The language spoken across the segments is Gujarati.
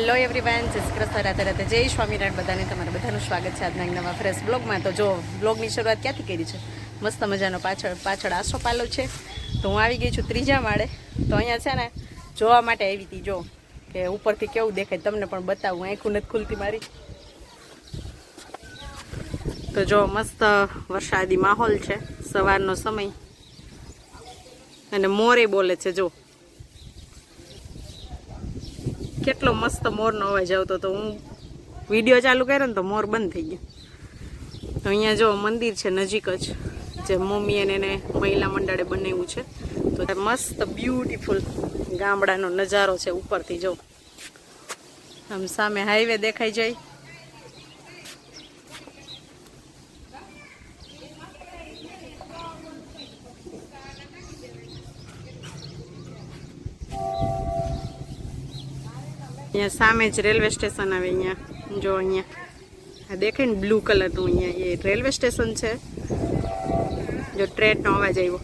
હેલો એવરીવન જય શ્રી કૃષ્ણ, રાધે રાધે, જય સ્વામિનારાયણ બધાને તમારા બધાનું સ્વાગત છે આજના નવા ફ્રેશ બ્લોગમાં તો જો બ્લોગની શરૂઆત ક્યાંથી કરી છે? મસ્ત મજાનો પાછળ પાછળ આસો પાલો છે. તો હું આવી ગઈ છું ત્રીજા માળે. તો અહીંયા છે ને, જોવા માટે આવી હતી, જો, કે ઉપરથી કેવું દેખાય તમને પણ બતાવું, આંખું નથી ખુલતી મારી. તો જો મસ્ત વરસાદી માહોલ છે, સવારનો સમય. અને મોરે બોલે છે, જો. કેટલો મસ્ત મોરનો અવાજ આવતો તો હું વીડિયો ચાલુ કર્યો ને તો મોર બંધ થઈ ગયો. તો અહીંયા જો મંદિર છે નજીક જ, જે મમ્મી અને એને મહિલા મંડળે બનાવ્યું છે. તે મસ્ત બ્યુટીફુલ ગામડાનો નજારો છે ઉપરથી જો. આમ સામે હાઈવે દેખાઈ જાય. અહીંયા સામે જ રેલવે સ્ટેશન આવે અહીંયા. જો અહીંયા. આ દેખાય ને બ્લુ કલરનું અહીંયા એ રેલવે સ્ટેશન છે. જો ટ્રેનનો અવાજ આવ્યો.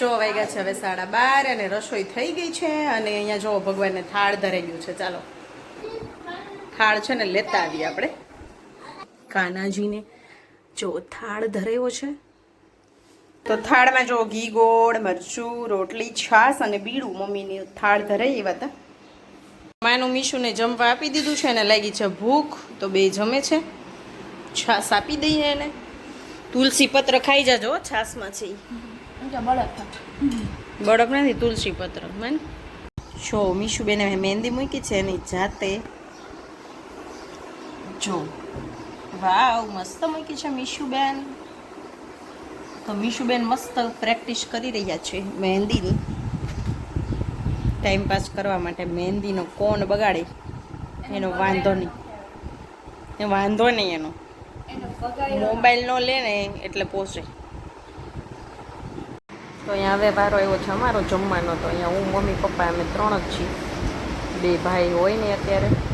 જો વાગ્યા છે હવે સાડા બાર અને રસોઈ થઈ ગઈ છે અને અહીંયા જો ભગવાનને થાળ ધરાઈ છે. ચાલો. થાળ છે ને લેતા આવીએ આપણે. કાનાજીને. જો થાળ ધરાવ્યો છે. તો થાળમાં જો ઘી ગોળ મરચું રોટલી છાશ અને બીડું મમ્મીની થાળ ધરાઈ એવા હતા. માનું મીશુને જમવા આપી દીધું છે અને લાગી છે ભૂખ તો બે જમે છે. છાશ આપી દઈએ એને. તુલસી પત્ર ખાઈ જાજો છાશમાં છે ઈ. બળક નથી તુલસી પત્ર મને. જો મીશુબેને મહેંદી મૂકી છે એની જાતે. જો. વાવ મસ્ત મૂકી છે મીશુબેન. તો મીશુબેન મસ્ત પ્રેક્ટિસ કરી રહ્યા છે મહેંદીની ટાઈમ પાસ કરવા માટે મહેંદીનો કોણ બગાડે. એનો વાંધો નહીં. એ વાંધો નહીં એનો. મોબાઈલ નો લે ને એટલે પોસે. તો અહીંયા હવે વારો એવો છે. અમારો જમવાનો તો અહીંયા હું, મમ્મી, પપ્પા, અમે ત્રણ જ છીએ. બે ભાઈ હોય ને અત્યારે.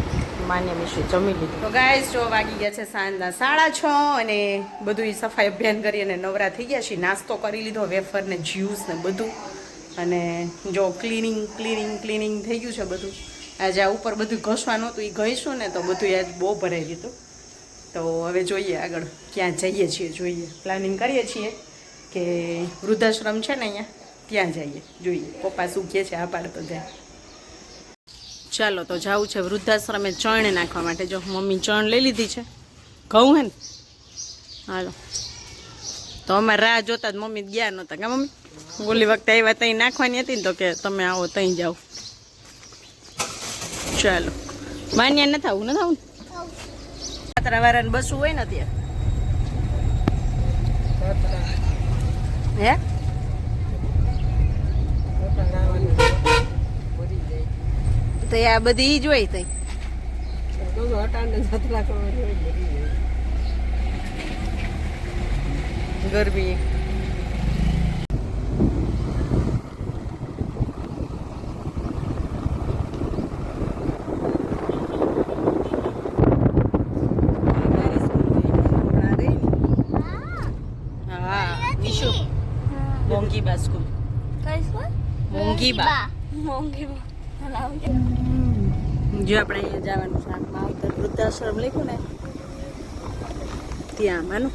માન્ય મિશ્રી જમી લીધું. તો ગાય જો વાગી ગયા છે સાંજના સાડા છ અને બધું સફાઈ અભિયાન કરી અને નવરા થઈ ગયા છીએ. નાસ્તો કરી લીધો, વેફર ને જ્યુસ ને બધું. અને જો ક્લિનિંગ ક્લિનિંગ ક્લિનિંગ થઈ ગયું છે બધું. આજે આ ઉપર બધું ઘસવાનું હતું એ ઘઈશું ને તો બધું આજ બહુ ભરાઈ ગયું તો હવે જોઈએ આગળ ક્યાં જઈએ છીએ, જોઈએ. પ્લાનિંગ કરીએ છીએ કે વૃદ્ધાશ્રમ છે ને અહીંયા, ત્યાં જઈએ, જોઈએ. પપ્પા શું કહે છે, આ પાડતો જાય ચાલો તો જવું છે વૃદ્ધાશ્રમે ચણ નાખવા માટે. જો મમ્મી ચણ લઈ લીધી છે ઘઉં હે ને? હાલો. તો અમારે રાહ જોતા જ મમ્મી ગયા નહોતા. કે મમ્મી? ઓલી વખતે આવ્યા ત્યાં નાખવાની હતી ને તો કે તમે આવો ત્યાં જાઓ. ચાલો. માન્યા ન થવું ન થવું પાત્રા વાળાને બસું હોય ને ત્યાં હે? તો એ આ બધી ઈ જ હોય તઈ. ગરમી. હા નિશુ. મોંઘી બા સ્કૂલ. મોંઘી બા. જો આપણે અહીંયા જવાનું છે આમાં આવતા વૃદ્ધાશ્રમ લખ્યું ને, ત્યાં માનું?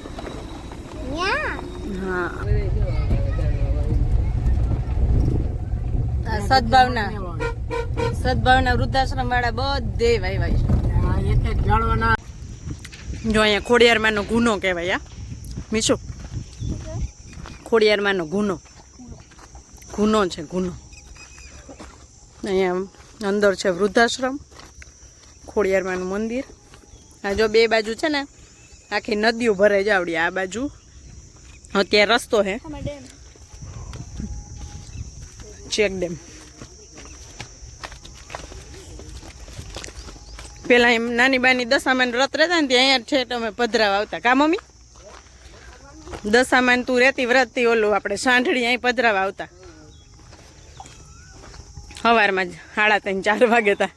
હા. સદભાવના સદભાવના વૃદ્ધાશ્રમ વાળા બધે ભાઈ ભાઈ જો અહીંયા ખોડિયારમાંનો ગુનો કહેવાય આ મીશુ? ખોડિયારમાંનો ગુનો. ગુનો છે, ગુનો. અહીંયા અંદર છે વૃદ્ધાશ્રમ. ખોડિયારમાંનું મંદિર. આ જો બે બાજુ છે ને આખી નદીઓ ભરાઈ જાવડી આ બાજુ અત્યારે રસ્તો હે. Check dam. પેલા એમ નાની બાની દશામાન રત રહેતા ને ત્યાં અહીંયા છે તમે પધરાવા આવતા. કા મમ્મી? દશામાન તું રહેતી વ્રતથી ઓલું આપણે સાંઠળી અહીં પધરાવા આવતા. સવારમાં જ સાડા ત્રણ ચાર વાગે તા.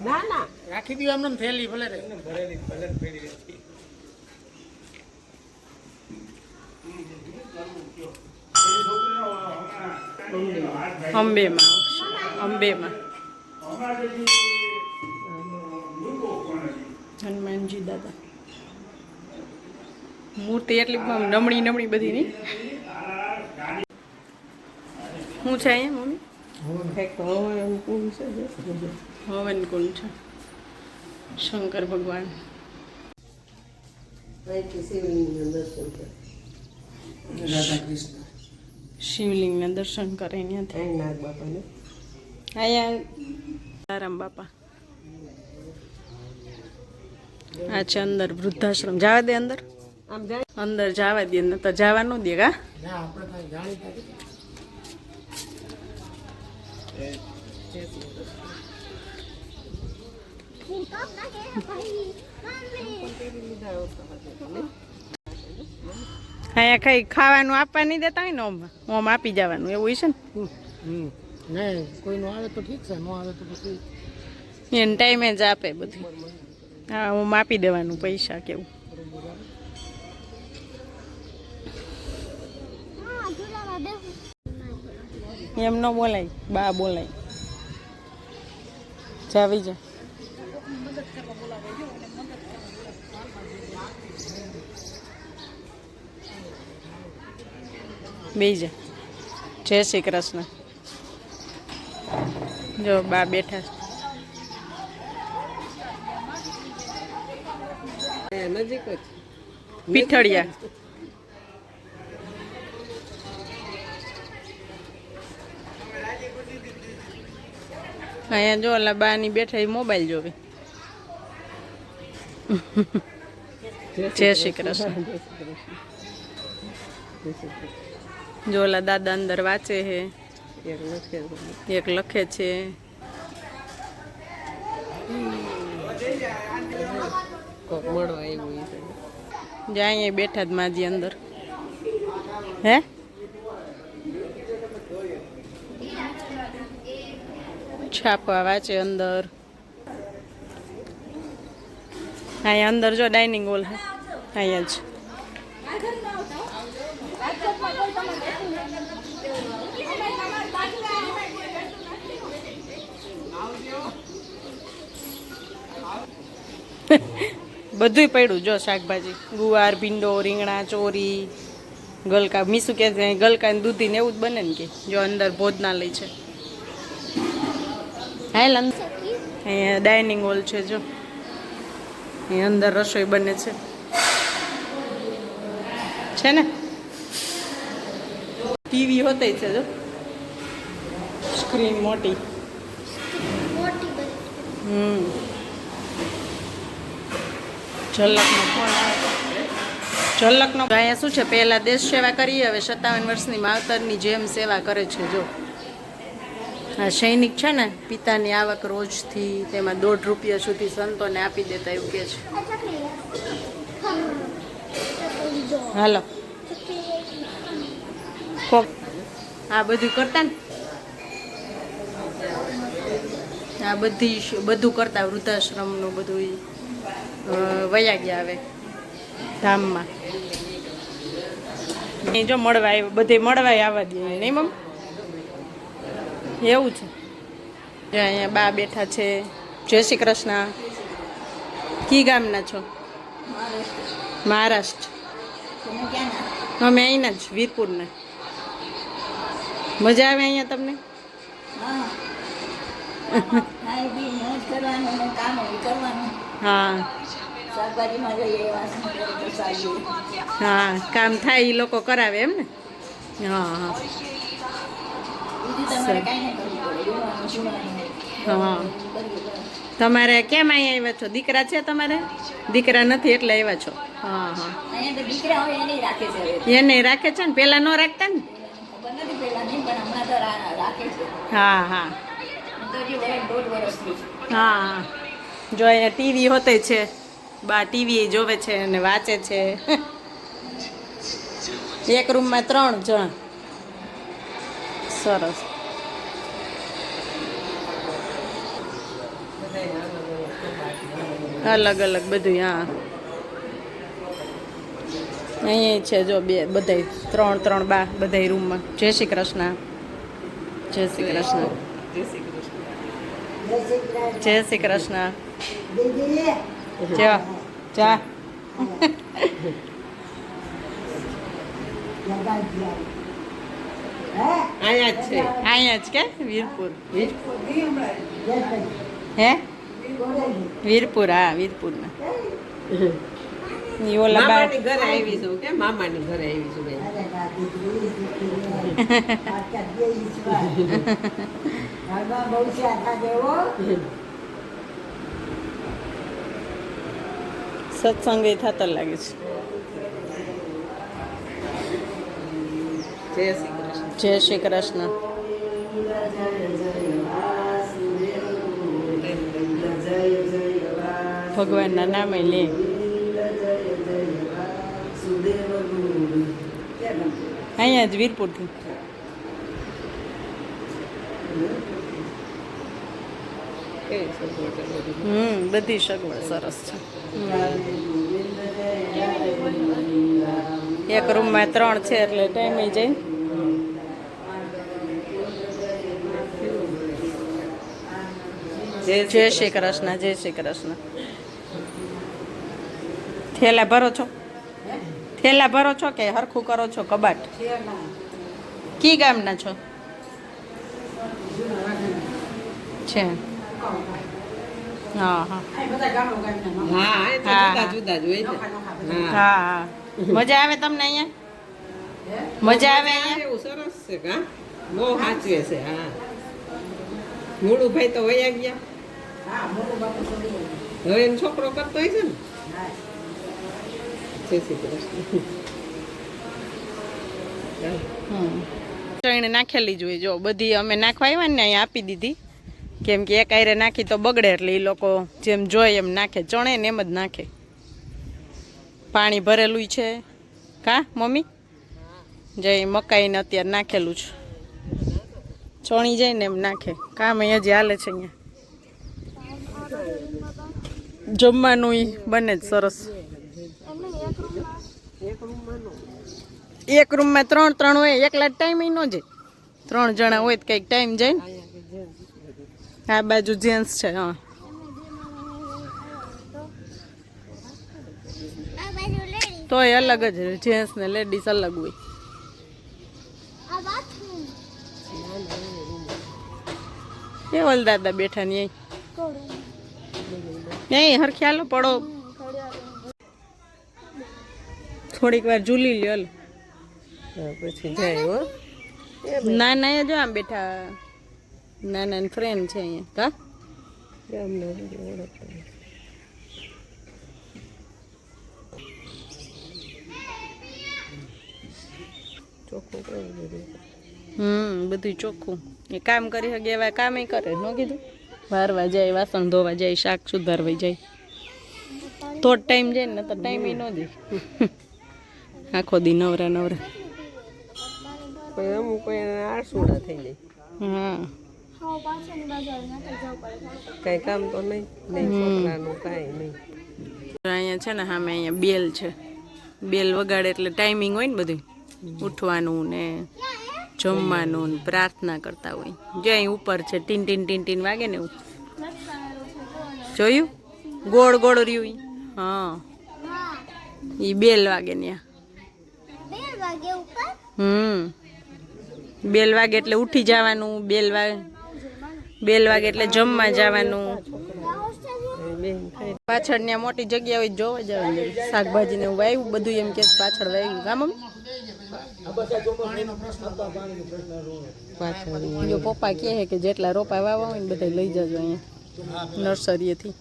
ના ના રાખી દીધું એમને થેલી ભલે રે. અંબેમાં અંબેમાં. હનુમાનજી દાદા. મૂર્તિ એટલી નમણી નમણી બધી નહીં શું છે અહીંયા મમ્મી? હવાનું કુંડ છે હવન કુંડ છે. શંકર ભગવાન. શિવલિંગના દર્શન કરે. ત્યાંથી નાગ બાપાને. અહીંયા આરામ બાપા. આ છે અંદર વૃદ્ધાશ્રમ. જવા દે અંદર. આમ અંદર જવા દે તો જવા ન દે કા ના આપણે કઈ જાણીતા નથી. અહીંયા કઈ ખાવાનું આપવા નહીં દેતા હોય ને ઓમ ઓમ આપી જવાનું એવું હોય છે હમ નહીં કોઈનું આવે તો ઠીક છે ન આવે તો પછી ને એને ટાઈમે જ આપે બધું. હા ઓમ આપી દેવાનું પૈસા કેવું એમ ન બોલાય બા બોલાય. જાવી જા. બેજા જય શ્રી કૃષ્ણ. જો બા બેઠા છે. જ પીઠળિયા. અહીંયા જો ઓલા બાની બેઠા એ મોબાઈલ જોવે. જય શ્રી કૃષ્ણ. જો ઓલા દાદા અંદર વાંચે છે એક લખે છે. જાય બેઠા જ માજી અંદર. હે? છાપા વાંચે અંદર. અહીંયા અંદર જો ડાઇનિંગ હોલ હે. અહીંયા જ. બધુંય પડ્યું જો શાકભાજી. ગુવાર, ભીંડો, રીંગણા, ચોરી, ગલકા. મીસું કે ગલકા દૂધી ને એવું જ બને ને કે, જો અંદર ભોજનાલય છે. હાલ અહીંયા ડાઇનિંગ હોલ છે જો. અહીંયા અંદર રસોઈ બને છે. છે ને? ટીવી હોતે છે જો. સ્ક્રીન મોટી. હમ. ઝલકનો ફોન. આવે ઝલકનો અહીંયા શું છે? પહેલાં દેશ સેવા કરી હવે સત્તાવન વર્ષની માવતરની જેમ સેવા કરે છે જો. આ સૈનિક છે ને, પિતાની આવક રોજથી તેમાં દોઢ રૂપિયા સુધી સંતોને આપી દેતા એવું કે છે. હાલો. કોક આ બધું કરતા ને? આ બધી બધું કરતા વૃદ્ધાશ્રમનું બધું વયા ગયા હવે, ધામમાં. જો મળવા બધે મળવા આવવા દે. નહીં મમ એવું છે. અહીંયા બા બેઠા છે. જય શ્રી કૃષ્ણ. કી ગામના છો? મહારાષ્ટ્ર. અમે અહીંના જ, વીરપુરના. મજા આવે અહીંયા તમને? હા. હા, કામ થાય એ લોકો કરાવે એમ ને? હા હા. હા તમારે કેમ અહીંયા આવ્યા છો? દીકરા છે તમારે? દીકરા નથી એટલે આવ્યા છો? હા હા. એને રાખે છે ને? પેલા ન રાખતા ને? હા હા. હા જો અહીંયા ટીવી હોતે છે. બા ટીવી જોવે છે અને વાંચે છે. એક રૂમમાં ત્રણ જણ. સરસ. અલગ અલગ બધું હા. અહીંયા છે જો બે બધાય ત્રણ ત્રણ બા બધાય રૂમમાં જય શ્રી કૃષ્ણ. જય શ્રી કૃષ્ણ. જય શ્રી કૃષ્ણ. જા જા. અહીંયા જ છે. અહીંયા જ કે? વીરપુર. હે? વીરપુર હા વીરપુરમાં ઓલા મામાની ઘરે આવી છું કે મામાની ઘરે આવી છું બેન? સત્સંગ એ થતો લાગે છે. જય શ્રી જય શ્રી કૃષ્ણ. ભગવાનના નામે લે. અહીંયા જ વીરપુરથી. હમ, બધી સગવડ સરસ છે. એક રૂમમાં ત્રણ છે એટલે ટાઈમે જાય. જય શ્રી કૃષ્ણ. જય શ્રી કૃષ્ણ. થેલા ભરો છો? થેલા ભરો છો કે હરખું કરો છો કબાટ? કી ગામના છો? છે. હા હા. હા મજા આવે તમને અહીંયા? મજા આવે અહીંયા? એવું સરસ છે કા બહુ સાચવે છે હા. મૂળું ભાઈ તો વયા ગયા. હવે છોકરો કરતો છે ને? જય. નાખેલી જોઈએ જો, બધી અમે નાખવા આવ્યા ને અહીંયા આપી દીધી. કેમ કે એક આયરે નાખી તો બગડે એટલે એ લોકો જેમ જોઈએ એમ નાખે. ચણે ને એમ જ નાખે. પાણી ભરેલું છે. કા, મમ્મી? જય મકાઈને અત્યારે નાખેલું છે. ચણી જાય ને એમ નાખે. કામ અહીંયા હજી હાલે છે અહીંયા. જમવાનું ઈ બને જ સરસ. એક રૂમમાં ત્રણ ત્રણ હોય, એકલા ટાઈમ ન જાય. ત્રણ જણા હોય તો કંઈક ટાઈમ જાય ને. આ બાજુ જેન્ટ્સ છે, હા. તોય અલગ જ જેન્ટ્સ ને લેડીઝ અલગ હોય. કેવલ દાદા બેઠા ને નહીં હરખી હાલો પડો. થોડીક વાર ઝૂલી લ્યો હાલો. પછી જાય હો. ના ના જો આમ બેઠા નાના ફ્રેન્ડ છે અહીંયા. કા? ચોખ્ખું બધું હમ બધું ચોખ્ખું. એ કામ કરી શકે એવા કામ કરે ન કીધું? વારવા જાય વાસણ ધોવા જાય શાક સુધારવા જાય. તો ટાઈમ જાય ને તો ટાઈમ ન દે. આખો દી નવરા નવરા. અમુક થઈ જાય. હા. કાંઈ કામ તો નહીં નહીં કાંઈ નહીં. અહીંયા છે ને સામે અહીંયા બેલ છે. બેલ વગાડે એટલે ટાઈમિંગ હોય ને બધું ઉઠવાનું ને જમવાનું ને પ્રાર્થના કરતા હોય. જો અહીં ઉપર છે, ટીન ટીન ટીન ટીન વાગે ને એવું. જોયું? ગોળ ગોળ રહ્યું? હા. એ બેલ વાગે ને હમ. બેલ વાગે એટલે ઉઠી જવાનું, બેલ વાગે બેલ વાગે એટલે જમવા જવાનું. પાછળ ત્યાં મોટી જગ્યા હોય જોવા જવાનું. શાકભાજી ને એવું વાવ્યું બધું એમ કે પાછળ વાવ્યું ગામ જો પપ્પા કહે કે જેટલા રોપા વાવવા હોય ને બધા લઈ જજો અહીંયા નર્સરીએથી.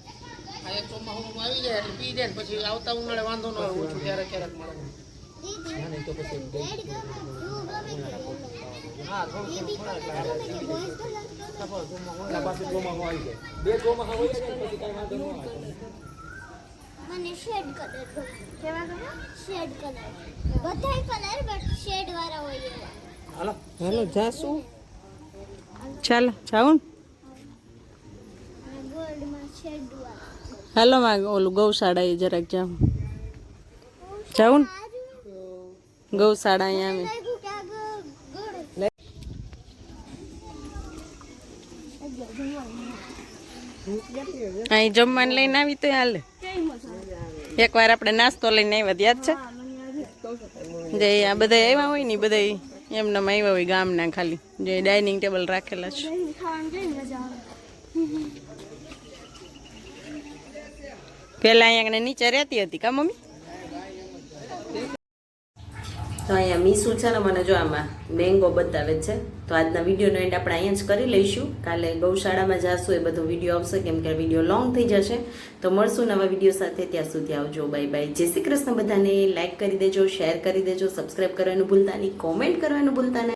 મને કલર કેવા કલર શેડ કલર બધાય કલર બટ શેડ વાળા હોય હાલો હાલો જાસુ. ચાલ જાઉં અને શેડ હાલો માં ઓલું ગૌશાળા એ જરાક જાઉં જાઉં ગૌશાળા અહીંયા અમે લાગ્યું કે આ ગોળ અહીં જમવાનું લઈને આવી તો હાલે. એકવાર આપણે નાસ્તો લઈને આવ્યા, યાદ છે? જે આ બધા આવ્યા હોય ને બધા એમને આવ્યા હોય ગામના ખાલી. જે ડાઇનિંગ ટેબલ રાખેલા છે. પેલા અહીંયા નીચે રહેતી હતી કા મમ્મી? તો અહીંયા મીસુ છે ને મને જો આમાં મેંગો બતાવે છે. તો આજના વિડીયોનો એન્ડ આપણે અહીંયા જ કરી લઈશું. કાલે ગૌશાળામાં જાશું, એ બધો વીડિયો આવશે, કેમ કે વીડિયો લોંગ થઈ જશે. તો મળશું નવા વીડિયો સાથે, ત્યાં સુધી આવજો બાય બાય જય શ્રી કૃષ્ણ બધાને. લાઇક કરી દેજો શેર કરી દેજો સબસ્ક્રાઈબ કરવાનું ભૂલતા નહીં કોમેન્ટ કરવાનું ભૂલતા નહીં.